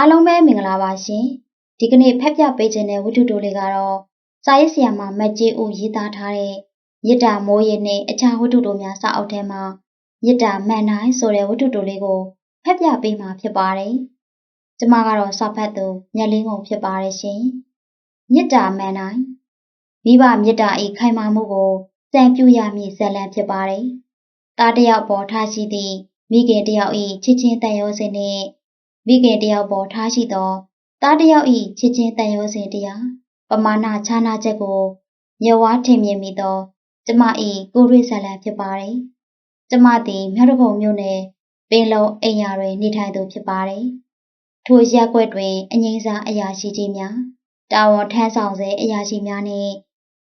အားလုံးပဲမင်္ဂလာပါရှင်ဒီကနေ့ဖက်ပြပေးခြင်းတဲ့ဝတ္ထုတိုလေးကတော့စာရေးဆရာမမတ်ကြီးဦးရေးသားထားတဲ့မြစ်တာမိုးရည်နဲ့အခြားဝတ္ထုတိုများစာအုပ်ထဲမှာမြစ်တာမှန်တိုင်းဆိုတဲ့ဝတ္ထုတိုလေးကိုဖက်ပြပေးမှာဖြစ်ပါတယ်ကျမကတော့စာဖတ်သူမြက်လင်းကုန်ဖြစ်ပါတယ်ရှင်မြစ်တာမှန်တိုင်းမိဘမြစ်တာဤခိုင်မာမှုကိုစံပြရမည့်ဇလံဖြစ်ပါတယ်သားတယောက်ပေါ်ထားရှိသည့်မိခင်တယောက်ဤချစ်ချင်းတန်ရောစင်နှင့် မိခင်တယောက်ပေါ်ထားရှိသောသားတယောက်ဤချစ်ချင်းတန်ရောစင်တရားပမာဏခြားနာချက်ကိုမြဝါထင်မြင်မိသော ကျမ၏ကိုရိဇာလံဖြစ်ပါတယ်။ကျမသည်မြောက်တကုံမြို့နယ်ပင်လုံအိမ်ယာတွင်နေထိုင်သူဖြစ်ပါတယ်။ထိုရက်ွက်တွင်အငိမ့်စားအရာရှိကြီးများတာဝန်ထမ်းဆောင်စေအရာရှိများနှင့်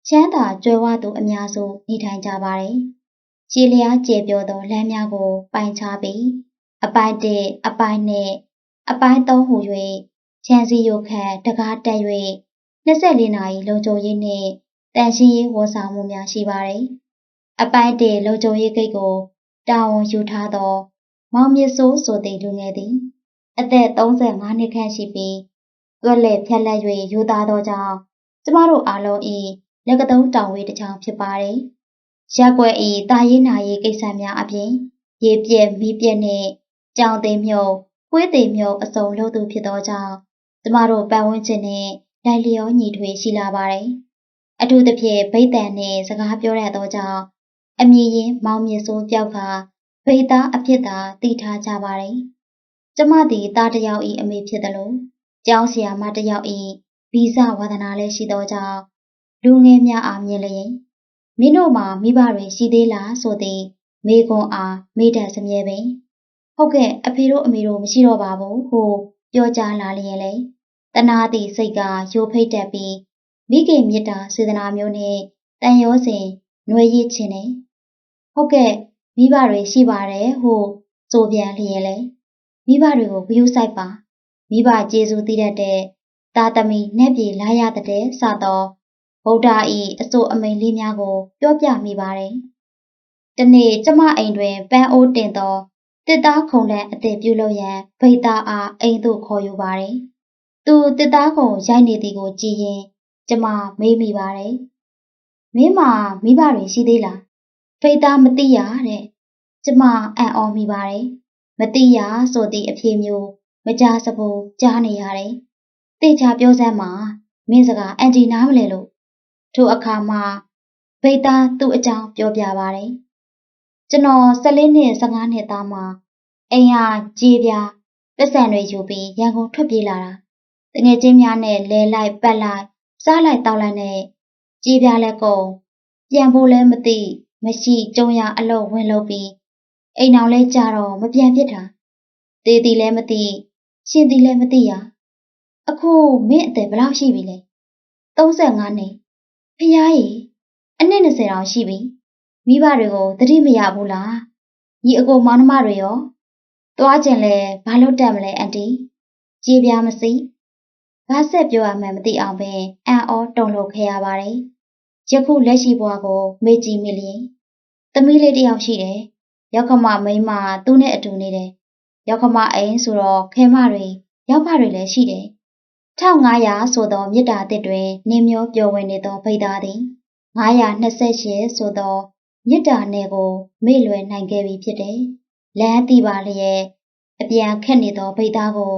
ချမ်းသာကြွယ်ဝသူအများစုနေထိုင်ကြပါတယ်။ခြေလျားကျေပြောသောလမ်းများကို ပိုင်ခြားပြီးအပိုင်း၁အပိုင်း၂ အပိုင်း၃ဟူ၍ချမ်းစီရုတ်ခန့်တကားတက်၍24နာရီလုံခြုံရေးနှင့်တန်ရှင်းရေးဝန်ဆောင်မှုများရှိပါတယ်။အပိုင်း၁လုံခြုံရေးဂိတ်ကိုတာဝန်ယူထားသော မောင်မြတ်စိုးဆိုသည့်လူငယ်သည် အသက်35နှစ်ခန့်ရှိပြီးသွက်လက်ဖြက်လက်၍ယူသားသောကြောင့်ကျမတို့အားလုံး၏လက်ကသုံးတောင်ဝေးတစ်ချောင်းဖြစ်ပါတယ်။ရက်ွက်၏တာရေးနာရေးကိစ္စများအပြင် ရေပြက်မီးပြက်နှင့်ကြောင်သိမ်းမြုပ် ပွေးသိမ်မြုပ်အစုံလို့သူဖြစ်သောကြောင့်ကျမတို့ပတ်ဝန်းကျင်နဲ့လိုက်လျောညီထွေရှိလာပါတယ်။အထူးသဖြင့်ဗိတ်တန်နဲ့စကားပြောရသောကြောင့်အမြင်ရင်မောင်မြစိုးပြောက်ကဗိတ်သားအဖြစ်သာသိထားကြပါတယ်။ကျမသည်သားတယောက်၏အမေဖြစ်သလိုကျောင်းဆရာမတယောက်၏ဗီဇဝါဒနာလည်းရှိသောကြောင့်လူငယ်များအားမြင်လျင်မင်းတို့မှာမိဘတွေရှိသေးလားဆိုသည်မေကွန်အားမေးတတ်စမြဲပင် ဟုတ်ကဲ့အဖေတို့အမေတို့မရှိတော့ပါဘူးဟိုပြောကြားလာလျင်လေတနာသည့်စိတ်ကရိုဖိတ်တက်ပြီးမိခင်မြစ်တာစေတနာမျိုးနဲ့တန်ရောစဉ်ຫນွေရစ်ခြင်းနဲ့ဟုတ်ကဲ့မိဘတွေရှိပါတယ်ဟိုဆိုပြန်လျင်လေမိဘတွေကိုဂရုစိုက်ပါမိဘကျေးဇူးတည်တတ်တဲ့တာသမီနဲ့ပြေလာရတဲ့စသောဗုဒ္ဓ၏အစိုးအမိန်လေးများကို ပြောပြမိပါတယ်။တနေ့ကျမအိမ်တွင်ပန်းအိုးတင်သော တစ်သားခုံလန်းအသေးပြုလုပ်ရန်ဗိသားအားအိမ်သို့ခေါ်ယူပါတယ်။သူတစ်သားခုံရိုက်နေသည်ကိုကြည့်ရင်ကျမမေးမိပါတယ်။မင်းမမိဘတွေရှိသေးလား။ဗိသားမသိရတဲ့။ကျမအံ့ဩမိပါတယ်။မသိရဆိုသည့်အဖြေမျိုးမကြားစဘူးကြားနေရတယ်။သိချာပြောစမ်းမှာမင်းစကားအန်တီနားမလဲလို့ထိုအခါမှာဗိသားသူ့အကြောင်းပြောပြပါတယ် ကျွန်တော်14နှစ်15နှစ်သားမှာအိမ်ဟာကြေးပြားပတ်စံတွေယူပြီးရန်ကုန်ထွက်ပြေးလာတာတငယ်ချင်းများနဲ့လဲလိုက်ပတ်လိုက်စားလိုက်တောက်လိုက်နဲ့ကြေးပြားလည်းကုန်ပြန်ဖို့လည်းမသိမရှိကြုံရအလုပ်ဝင်လုပ်ပြီးအိမ်အောင်လဲကြတော့မပြန်ဖြစ်တာတေးတီလည်းမသိရှင်တီလည်းမသိရအခုမင်းအသက်ဘယ်လောက်ရှိပြီလဲ35နှစ်ဖះရေအနှစ်20တောင်ရှိပြီ မိဘတွေကိုသတိမရဘူးလားညီအကိုမောင်နှမတွေရောသွားကျင်လဲဘာလို့တက်မလဲအန်တီကြေးပြားမစီဘာဆက်ပြောရမှန်းမသိအောင်ပဲအံ့ဩတုန်လှုပ်ခဲ့ရပါတယ်ယခုလက်ရှိဘဝကို မေ့ကြည့်မိလျင်သမီးလေးတယောက်ရှိတယ်ရောက်ခမမိန်းမသူ့နဲ့အတူနေတယ်ရောက်ခမအိမ်ဆိုတော့ခဲမတွေရောက်ဖတွေလည်းရှိတယ်1500ဆိုသောမြစ်တာတစ်တွင်နင်းမျောပျော်ဝင်နေသောဗိဒ္ဓသည်928ဆိုသော မြစ်တာနယ်ကိုမေ့လွယ်နိုင်ခဲ့ပြီဖြစ်တယ်။လမ်းသိပါလျက်အပြန်ခက်နေသောဗိဒ္ဓကို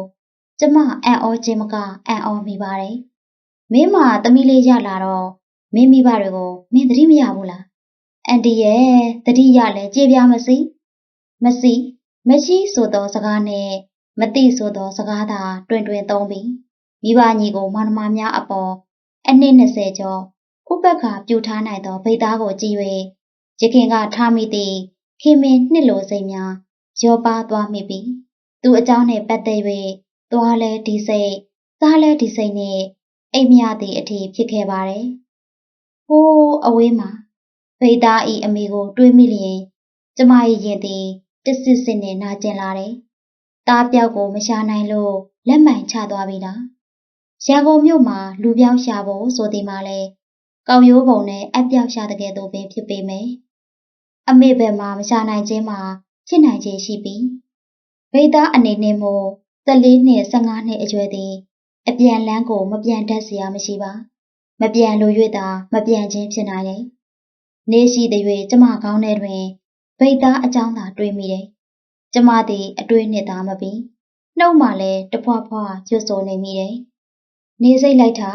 ကျမအံ့ဩခြင်းမကအံ့ဩမိပါတယ်။မင်းမသမီးလေးရလာတော့မင်းမိဘတွေကိုမင်းသတိမရဘူးလား။အန်တီရဲ့သတိရလဲကြေပြမစီမစီမရှိဆိုသောစကားနဲ့မသိဆိုသောစကားသာတွင်တွင်သုံးပြီးမိဘညီကိုမောင်နှမများအပေါ်အနှစ်20ကျော်ဥပက္ခပြုထားနိုင်သောဗိသားကိုကြည့်၍ ရခင်ကထားမိသည့်ခင်မင်းနှစ်လိုစိတ်များရောပါသွားမိပြီသူအကြောင်းနှင့်ပတ်သက်၍သွားလဲဒီစိတ်စားလဲဒီစိတ်နှင့်အိမ်မရသည့်အထိဖြစ်ခဲ့ပါတယ်။ဟိုးအဝေးမှာဗိသားဤအမေကို တွေးမိလျင်ကျမ၏ရင်သည်တစ်စစ်စစ်နဲ့နာကျင်လာတယ်။တားပြောက်ကိုမရှာနိုင်လို့လက်မှန်ချသွားပြီလား။ရန်ကုန်မြို့မှာလူပြောင်းရှာဖို့ဆိုသည်မှာလဲကောက်ရိုးပုံနဲ့အပြောက်ရှာတဲ့ကဲ့သို့ပင်ဖြစ်ပေမယ်။ အမေဘယ်မှာမရှာနိုင်ခြင်းမှာဖြစ်နိုင်ခြင်းရှိပြီးဗိသားအနေနဲ့မို့14နှစ်15နှစ်အရွယ်သည်အပြန်လန်းကိုမပြန်တတ်စရာမရှိပါမပြန်လို၍သာမပြန်ခြင်းဖြစ်နိုင်တယ်နေရှိသည်၍ကျမကောင်းထဲတွင်ဗိတ်သားအကြောင်းသာတွေးမိတယ်ကျမသည်အတွေးနှစ်သားမပြီးနှုတ်မှလည်းတဖွာဖွာရွတ်ဆိုနေမိတယ်နေစိတ်လိုက်တာ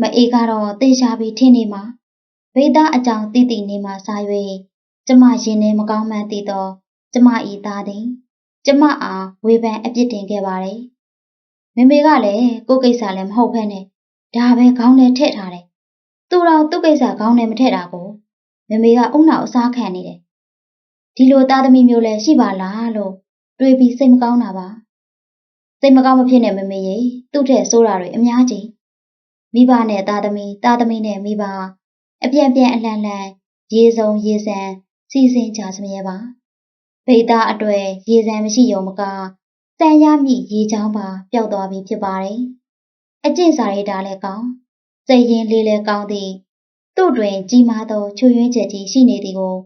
မအေးကတော့တေချာပြီးထင်းနေမှာဗိတ်သားအကြောင်းတိတိနေမှာစား၍ ကျမရင်ထဲမကောင်းမှန်းသိတော့ကျမဤသားသည်ကျမအားဝေဖန်အပြစ်တင်ခဲ့ပါတယ်။မေမေကလည်းကိုကိစ္စလည်းမဟုတ်ဘဲနဲ့ဒါပဲခေါင်းထဲထည့်ထားတယ်။သူတော်သူ့ကိစ္စခေါင်းထဲမထည့်တာကိုမေမေကအုံနောက်အစားခံနေတယ်။ဒီလိုသားသမီးမျိုးလည်းရှိပါလားလို့တွေးပြီးစိတ်မကောင်းတာပါ။စိတ်မကောင်းမဖြစ်နဲ့မေမေရေသူ့ထက်ဆိုးတာတွေအများကြီး။မိဘနဲ့သားသမီးသားသမီးနဲ့မိဘအပြန်ပြန်အလှန်လှန်ရေစုံရေစံ စီစဉ်ကြစမြဲပါ။ဗိသားအတွေ့ရေစံမရှိရုံမကစံရမိရေချောင်းပါပျောက်သွားပြီဖြစ်ပါတယ်။အကျင့်စာရိတာလည်းကောင်းစိတ်ရင်းလေးလည်းကောင်းသည်သူ့တွင်ကြီးမားသောချွေရင်းချက်ကြီးရှိနေသည်ကို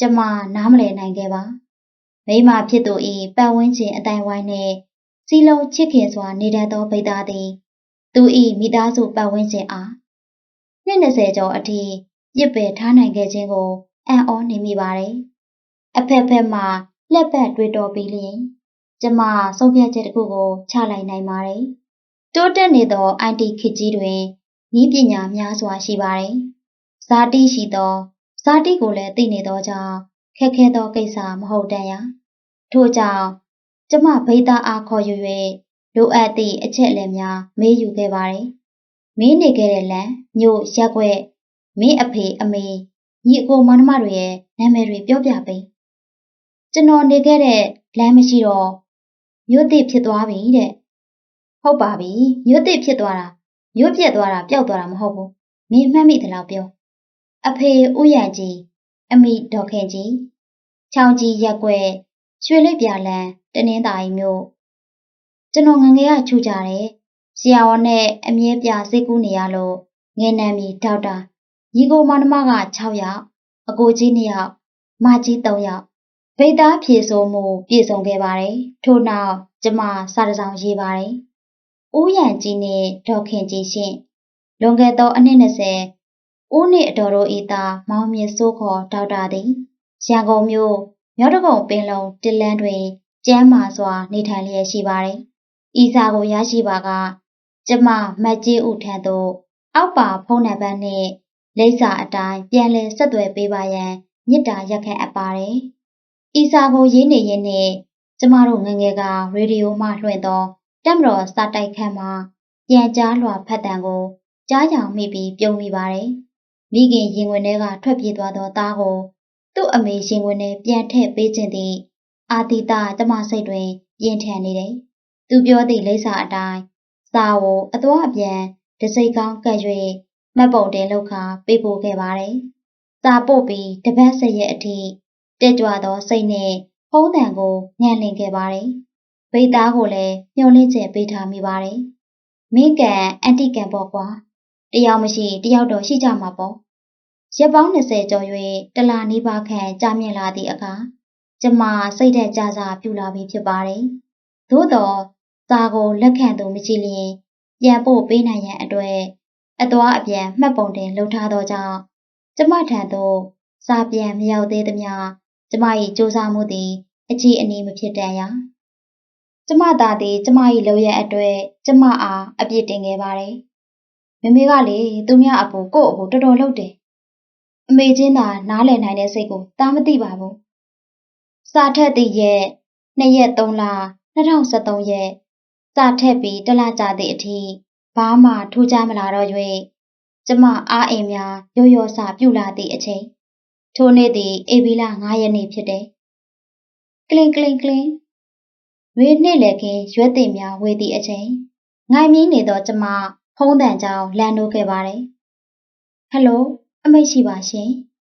ကျမနားမလည်နိုင်ခဲ့ပါ။မိမဖြစ်သူ၏ပတ်ဝန်းကျင်အတိုင်းဝိုင်းနှင့်စီလုံးချစ်ခင်စွာနေတတ်သောဗိသားသည်သူ၏မိသားစုပတ်ဝန်းကျင်အားနှစ်20ကျော်အထိပြစ်ပယ်ထားနိုင်ခဲ့ခြင်းကို အံ့ဩနေမိပါတယ်။အဖက်ဖက်မှလက်ပတ်တွေးတော်ပြီးလျင်ကျမဆုံးဖြတ်ချက်တစ်ခုကိုချလိုက်နိုင်ပါတယ်။တိုးတက်နေသော IT ခေတ်ကြီးတွင်ဤပညာများစွာရှိပါတယ်။ဇာတိရှိသောဇာတိကိုလည်းသိနေသောကြောင့်ခက်ခဲသောကိစ္စမဟုတ်တန်ရာထို့ကြောင့်ကျမဗိသားအားခေါ်ယူ၍လိုအပ်သည့်အချက်အလက်များမေးယူခဲ့ပါတယ်။မင်းနေခဲ့တဲ့လမ်းမြို့ရက်ွက်မင်းအဖေအမေ ညီအကိုမောင်နှမတွေရဲ့နာမည်တွေပြောပြပေး။ကျွန်တော်နေခဲ့တဲ့လမ်းမရှိတော့မြို့သစ်ဖြစ်သွားပြီတဲ့ဟုတ်ပါပြီမြို့သစ်ဖြစ်သွားတာမြို့ပြက်သွားတာပျောက်သွားတာမဟုတ်ဘူးမင်းမှတ်မိသလားပြောအဖေဥယျာဉ်ကြီးအမိဒေါ်ခင်ကြီးချောင်းကြီးရက်ွက်ရွှေလိပ်ပြလန်းတနင်းသာရီမြို့ကျွန်တော်ငငယ်ကချူကြတယ်ဆရာဝန်နဲ့အမြဲပြစိတ်ကူးနေရလို့ငယ်နံမီဒေါက်တာ ညီကိုမောင်နှမက6ယောက်အကိုကြီး2ယောက်မကြီး3ယောက်ဗိတ်သားဖြေဆိုမှုပြည့်စုံခဲ့ပါတယ်။ထို့နောက်ကျမစာတစောင်ရေးပါတယ်။ဦးရန်ကြီးနဲ့ဒေါခင်ကြီးရှင့်လွန်ခဲ့သောအနှစ်20ဦးနှင့်အတော်တို့ဤသားမောင်မြင့်စိုးခေါ်ဒေါက်တာသည်ရန်ကုန်မြို့မြောက်တကုံပင်လုံတလန်းတွင်ကျမ်းမာစွာနေထိုင်လျက်ရှိပါတယ်။ဤစာကိုရရှိပါကကျမမတ်ကြီးဦးထံသို့အောက်ပါဖုန်းနံပါတ်နှင့် လိပ်စာအတိုင်းပြန်လည်ဆက်သွယ်ပေးပါရန်မေတ္တာရက်ခံအပ်ပါတယ်။ဤစာကိုရေးနေရင်းနဲ့ကျမတို့ငငယ်ကရေဒီယိုမှလွှင့်သောတက်မတော်စာတိုက်ခန်းမှာပြန်ကြားလွှာဖတ်တံကိုကြားရောင်မိပြီးပြုံးမိပါတယ်။မိခင်ရင်ဝင်ထဲကထွက်ပြေးသွားသောသားကိုသူ့အမေရင်ဝင်ထဲပြန်ထည့်ပေးခြင်းသည်အာတိတကျမစိတ်တွင်ပြင်းထန်နေတယ်။သူပြောသည့်လိပ်စာအတိုင်းစာကိုအသွားအပြန်တစိတ်ကောင်းကပ်၍ မှတ်ပုံတင်လောက်ခါပေးပို့ခဲ့ပါတယ်။စာပို့ပြီးတပတ်ဆက်ရက်အထိတက်ကြွသောစိတ်နဲ့ဖုံးတံကိုညှန်လင်ခဲ့ပါတယ်။ဗိတ်သားကိုလည်းမျောလင့်ချက်ပေးထားမိပါတယ်။မင်းကန်အန်တီကန်ပေါ့ကွာ။တယောက်မရှိတယောက်တော့ရှိကြမှာပေါ့။ရက်ပေါင်း20ကျော်၍တလာနီးပါးခန့်ကြာမြင့်လာသည့်အခါကျမစိတ်သက်ကြစားပြူလာပြီဖြစ်ပါတယ်။သို့တော့စာကိုလက်ခံသူမရှိလျင်ပြန်ပို့ပေးနိုင်ရန်အတွက် အသွားအပြန်မှတ်ပုံတင်လှုပ်ထားသောကြောင့်ကျမထံသို့စာပြန်မရောက်သေးသမျှကျမ၏စူးစမ်းမှုသည်အကြည့်အနီးမဖြစ်တန်ရာကျမသားသည်ကျမ၏လုံရအတွက်ကျမအားအပြစ်တင်ခဲ့ပါတယ်မမေကလေသူမအဖို့ကို့အဖို့တော်တော်လှုပ်တယ်အမေချင်းသာနားလည်နိုင်တဲ့စိတ်ကိုတားမသိပါဘူးစာထက်သည့်ရက်2ရက်3လ2013ရက်စာထက်ပြီးတလကြာသည့်အထိ ဘာမှထူးခြားမလာတော့၍ကျမအားအိမ်များရော့ရော့စပြုလာသည့်အချိန်ထိုနေ့သည်ဧပြီလ9ရက်နေ့ဖြစ်တယ်။ကလင်ကလင်ကလင်ဝေနှင့်လည်းခင်ရွက်သိမ့်များဝေသည့်အချိန်ငိုင်မြင်းနေသောကျမဖုံးတန်ကြောင်လန်နိုးခဲ့ပါတယ်။ဟယ်လိုအမိတ်ရှိပါရှင်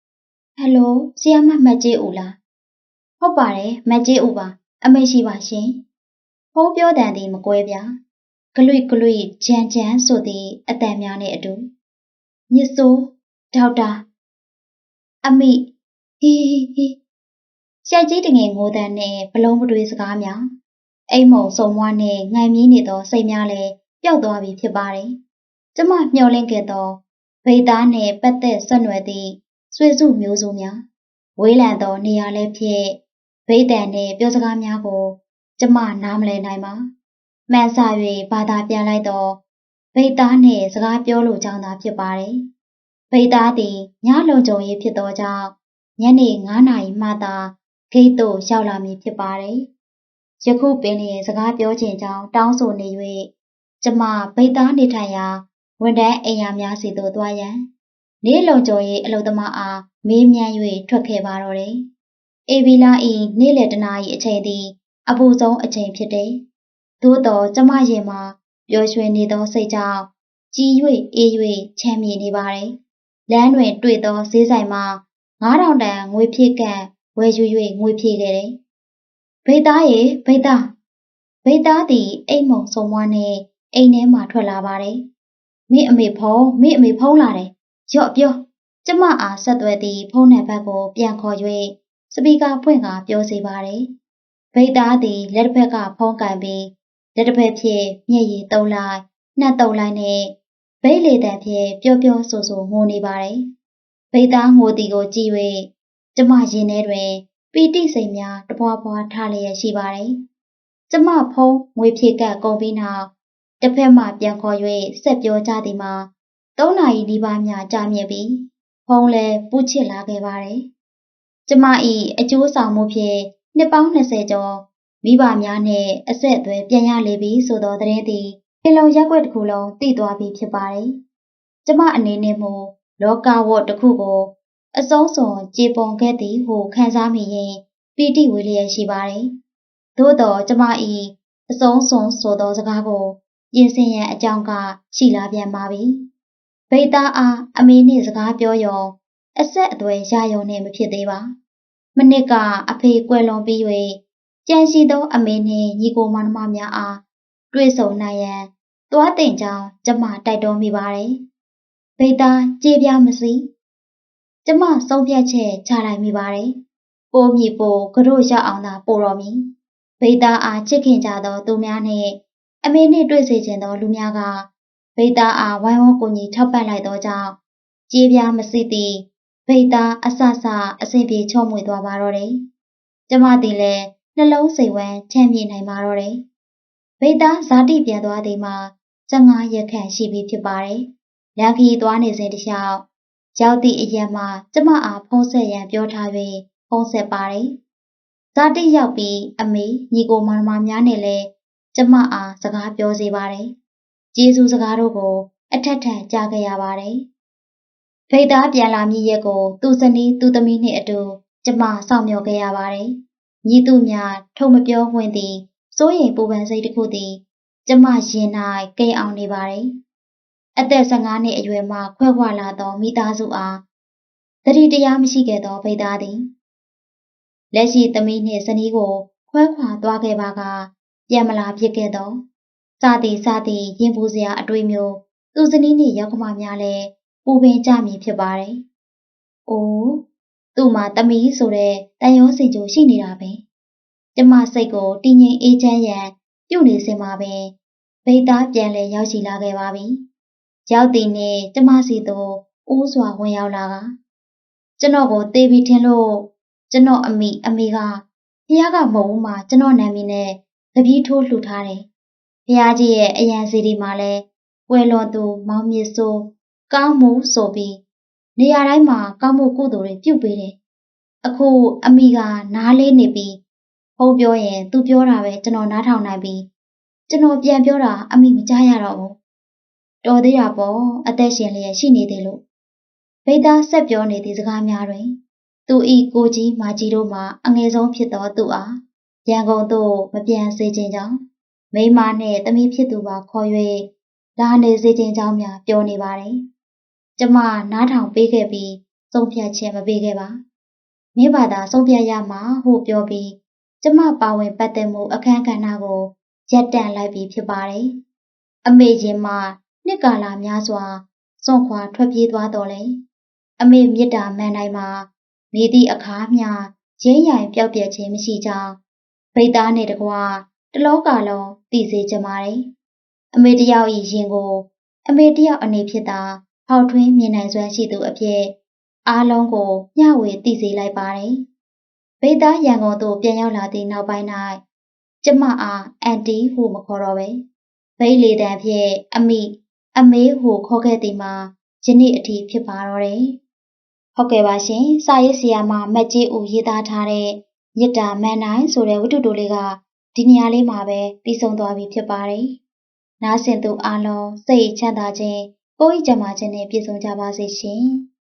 ။ဟယ်လိုဆီယမမတ်ကြီးဦးလား။ဟုတ်ပါတယ်မတ်ကြီးဦးပါ အမိတ်ရှိပါရှင်။ဖုံးပြောတန်သည်မကွဲပြား။ ဂလွိဂလွိဂျန်ဂျန်ဆိုသည့်အတန်များနှင့်အတူညစ်စိုးဒေါက်တာအမိဟီဟီဟီရှိုက်ကြီးတငယ်ငိုတန်းနဲ့ဘလုံးပတွေးစကားများအိမ်မုံစုံမွားနဲ့ငိုင်မြင်းနေသောစိတ်များလည်းပျောက်သွားပြီဖြစ်ပါတယ်။ကျမမျှော်လင့်ခဲ့သောဗိသားနှင့်ပတ်သက်ဆက်နွယ်သည့်ဆွေစုမျိုးစုများဝေးလံသောနေရာလည်းဖြစ်ဗိတန်နှင့်ပြောစကားများကို ကျမနားမလည်နိုင်ပါ။ မှန်ဆ၍ဘာသာပြန်လိုက်တော့ဗိသားနှင့်စကားပြောလိုကြောင်းသာဖြစ်ပါတယ်။ဗိသားသည်ညလုံခြုံရေးဖြစ်သောကြောင့်ညနေ9နာရီမှသာဂိတ်သို့ရောက်လာမည်ဖြစ်ပါတယ်။ယခုပင်လျင်စကားပြောခြင်းကြောင့်တောင်းဆိုနေ၍ကျမဗိသားနေထိုင်ရာဝန်ထမ်းအိမ်ယာများစီသို့သွားရန်နေလုံခြုံရေးအလုပ်သမားအားမေးမြန်း၍ထွက်ခဲ့ပါတော့တယ်။အေဗီလာ၏နေ့လယ်တနာရီအချိန်သည်အပူဆုံးအချိန်ဖြစ်တယ်။ သို့တော်ကျမရင်မှာပျော်ရွှင်နေသောစိတ်ကြောင့်ကြီး၍အေး၍ချမ်းမြေနေပါတယ်။လမ်းတွင်တွေ့သောဈေးဆိုင်မှာ9000တန်ငွေဖြည့်ကန့်ဝယ်ယူ၍ငွေဖြည့်ခဲ့တယ်။ဗိသားရေဗိသားဗိသားသည်အိမ်မုံစုံမွားနဲ့အိမ်ထဲမှထွက်လာပါတယ်။မိအမေဖုံးမိအမေဖုံးလာတယ်။ရော့ပြောကျမအားဆက်သွယ်သည့်ဖုန်းနံပါတ်ကိုပြန်ခေါ်၍စပီကာဖွင့်ကာပြောစီပါတယ်။ဗိသားသည်လက်တစ်ဖက်ကဖုန်းကန်ပြီး လက်တစ်ဖက်ဖြင့်မျက်ရည်တုံးလိုက်နှက်တုံးလိုက်နဲ့ဗိတ်လေတံဖြင့်ပျော့ပျော့ဆူဆူငိုနေပါတယ်။ဗိသားငိုတီကိုကြည့်၍ကျမရင်ထဲတွင်ပီတိစိတ်များတပွားပွားထားလျက်ရှိပါတယ်။ကျမဖုံးငွေဖြည့်ကပ်ကုန်ပြီးနောက်တစ်ဖက်မှပြန်ခေါ်၍ဆက်ပြောကြသည်မှာသုံးနာရီဒီပါများကြာမြင့်ပြီးဖုံးလည်းပူချစ်လာခဲ့ပါတယ်။ကျမ၏အကျိုးဆောင်မှုဖြင့်နှစ်ပေါင်း20ကျော် မိဘများနှင့်အဆက်အသွယ်ပြန်ရလေပြီဆိုသောသတင်းသည်ပင်လုံရက်ွက်တစ်ခုလုံးသိသွားပြီဖြစ်ပါတယ်။ကျမအနေနဲ့မို့လောကဝတ်တစ်ခုကိုအစုံးစွန်ကြေပုံခဲ့သည်ဟုခံစားမိရင်ပီတိဝေလျက်ရှိပါတယ်။သို့တော့ကျမ၏အစုံးစွန်ဆိုသောစကားကိုပြင်ဆင်ရန်အကြောင်းကရှိလာပြန်ပါပြီ။ဗိသားအားအမေနှင့်စကားပြောရုံအဆက်အသွယ်ရယုံနဲ့မဖြစ်သေးပါ။မနစ်ကအဖေကွယ်လွန်ပြီး၍ ကြံရှိသောအမေနှင့်ညီကိုမောင်နှမများအားတွေ့ဆုံနိုင်ရန်သွားတင်ကြောင်းကျမတိုက်တွန်းမိပါတယ်။ဗိသားကြေးပြားမစီကျမဆုံးဖြတ်ချက်ချလိုက်မိပါတယ်။ပိုးမြည်ပိုးကတို့ရောက်အောင်သာပို့တော်မူ။ဗိသားအားချစ်ခင်ကြသောသူများနှင့်အမေနှင့်တွေ့စေခြင်းသောလူများကဗိသားအားဝိုင်းဝန်းကူညီထောက်ပံ့လိုက်သောကြောင့်ကြေးပြားမစီသည့်ဗိသားအဆဆအဆင်ပြေချော့မွေသွားပါတော့တယ်။ကျမသည်လည်း နှလုံးစိတ်ဝမ်းချမ်းမြေ့နိုင်ပါတော့တယ်။ဗိသားဇာတိပြန်သွားသည်မှာ15ရက်ခန့်ရှိပြီဖြစ်ပါတယ်။လမ်းခီသွားနေစဉ်တခြားရောက်သည့်အရက်မှာကျမအားဖုံးဆက်ရန်ပြောထား၍ဖုံးဆက်ပါတယ်။ဇာတိရောက်ပြီးအမေညီကိုမောင်နှမများနဲ့လည်းကျမအားစကားပြောစေပါတယ်။ကျေးဇူးစကားတို့ကို အထက်ထက်ကြားခဲ့ရပါတယ်။ဖိတ်သားပြန်လာမည့်ရက်ကို သူ့ဇနီးသူ့သမီးနှင့်အတူကျမစောင့်မျှော်ခဲ့ရပါတယ်။ ညီသူများ ထုံမပြောဝင်သည်စိုးရိမ်ပူပန်စိတ်တစ်ခုသည် ကျမရင်၌ကိန်းအောင်နေပါတယ်။အသက် 15 နှစ်အရွယ်မှ ခွဲခွာလာသော မိသားစုအားတတိတရားမရှိခဲ့သောဖိတ်သားသည် လက်ရှိသမီးနှင့်ဇနီးကို ခွဲခွာသွားခဲ့ပါက ပြန်မလာဖြစ်ခဲ့သော စသည်စသည်ရင်ပူစရာအတွေ့မျိုး သူဇနီးနှင့် ယောက်ကမများလည်း ပူပင်ကြမည်ဖြစ်ပါတယ်။အိုး သူ့မှာတမီးဆိုတဲ့တန်ရောစင်ကြိုရှိနေတာပဲ။ကျမစိတ်ကိုတည်ငြိမ်အေးချမ်းရန်ပြုနေစင်မှာပဲဗိသားပြန်လဲရောက်ရှိလာခဲ့ပါပြီ။ရောက်သည်နှင့်ကျမစီသို့အိုးစွာဝင်ရောက်လာကကျွန်တော်ကိုတေးပြီးထင်လို့ကျွန်တော်အမိအမေကဖះကမဟုတ်ဘူးမှာကျွန်တော်နာမည်နဲ့တပီးထိုးလှူထားတယ်။ဖះကြီးရဲ့အရန်စီဒီမှာလဲဝယ်လွန်သူမောင်မြစ်စိုးကောင်းမှုဆိုပြီး နေရာတိုင်းမှာကောင်းမှုကုသိုလ်တွေပြုပေးတယ်။အခုအမိကနားလေးနေပြီးဟုတ်ပြောရင်သူပြောတာပဲကျွန်တော်နားထောင်နိုင်ပြီးကျွန်တော်ပြန်ပြောတာအမိမကြားရတော့ဘူး။တော်သေးတာပေါ့အသက်ရှင်လျက်ရှိနေသေးလို့ဗိသားဆက်ပြောနေသည့်စကားများတွင်သူဤကိုကြီးမာကြီးတို့မှအငယ်ဆုံးဖြစ်သောသူအားရန်ကုန်သို့မပြန်စေခြင်းကြောင့်မိမနှင့်သမီးဖြစ်သူပါခေါ်၍လာနေစေခြင်းကြောင့်များပြောနေပါတယ်။ ကျမနားထောင်ပေးခဲ့ပြီးဆုံးဖြတ်ချက်မပေးခဲ့ပါ။မင်းဘာသာဆုံးဖြတ်ရမှာဟုပြောပြီးကျမပါဝင်ပတ်သက်မှုအခမ်းကဏ္ဍကိုရပ်တန့်လိုက်ပြီးဖြစ်ပါတယ်။အမေရင်မှနှစ်ကာလများစွာစွန့်ခွာထွက်ပြေးသွားတော်လဲအမေမြစ်တာမှန်တိုင်းမှာမိသည့်အခါမျှရင်းရိုင်ပြောက်ပြက်ခြင်းမရှိကြောင်းဗိသားနှင့်တကွာတလောကလုံးသိစေချင်ပါတယ်။အမေတယောက်ဤရင်ကို အမေတယောက်အနေဖြင့်သာ ဟောက်ထွင်းမြင်နိုင်စွမ်းရှိသူအဖြစ်အားလုံးကိုမျှဝေသိစေလိုက်ပါတယ်။ဗိသားရန်ကုန်သို့ပြန်ရောက်လာသည့်နောက်ပိုင်း၌ကျမအားအန်တီဟုမခေါ်တော့ပဲဗိလေတံဖြင့်အမိအမေဟုခေါ်ခဲ့သည်မှာယနေ့အထိဖြစ်ပါတော့တယ်။ဟုတ်ကဲ့ပါရှင်။စာရေးဆရာမမက်ကြီးဦးရေးသားထားတဲ့မြစ်တာမန်နိုင်ဆိုတဲ့ဝတ္ထုတိုလေးကဒီနေရာလေးမှာပဲပြီးဆုံးသွားပြီဖြစ်ပါတယ်။နားဆင်သူအားလုံးစိတ်ချမ်းသာခြင်း ကိုယ်ဤကြမှာခြင်းနဲ့ပြည့်စုံကြပါစေရှင်။